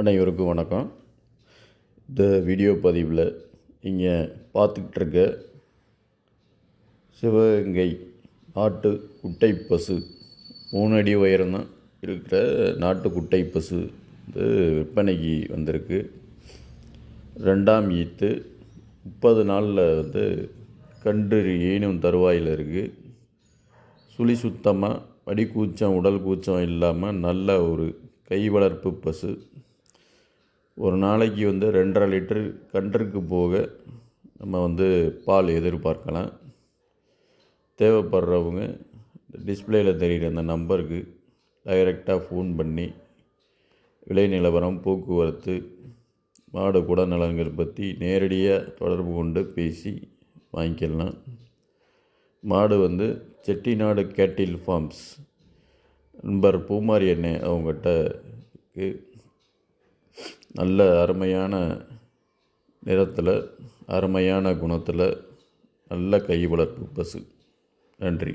அனைவருக்கும் வணக்கம். இந்த வீடியோ பதிவில் இங்கே பார்த்துக்கிட்டு இருக்க சிவகங்கை நாட்டு குட்டை பசு மூணு அடி உயரம் தான் இருக்கிற நாட்டு குட்டை பசு வந்து விற்பனைக்கு வந்திருக்கு. ரெண்டாம் ஈத்து முப்பது நாளில் வந்து கன்று ஈனும் தருவாயில் இருக்குது சுழி சுத்தமாக வடி கூச்சம் உடல் கூச்சம் இல்லாமல் நல்ல ஒரு கை வளர்ப்பு பசு. ஒரு நாளைக்கு வந்து ரெண்டரை லிட்டரு கன்றுக்கு போக நம்ம வந்து பால் எதிர்பார்க்கலாம். தேவைப்படுறவங்க டிஸ்பிளேயில் தெரிகிற அந்த நம்பருக்கு டைரெக்டாக ஃபோன் பண்ணி விலை நிலவரம் போக்குவரத்து மாடு குடநலங்கள் பற்றி நேரடியாக தொடர்பு கொண்டு பேசி வாங்கிக்கலாம். மாடு வந்து செட்டிநாடு கேட்டில் ஃபார்ம்ஸ். நண்பர் பூமாரி அண்ணே அவங்ககிட்ட இருக்கு. நல்ல அருமையான நிறத்தில் அருமையான குணத்தில் நல்ல கை வளர்ப்பு பசு. நன்றி.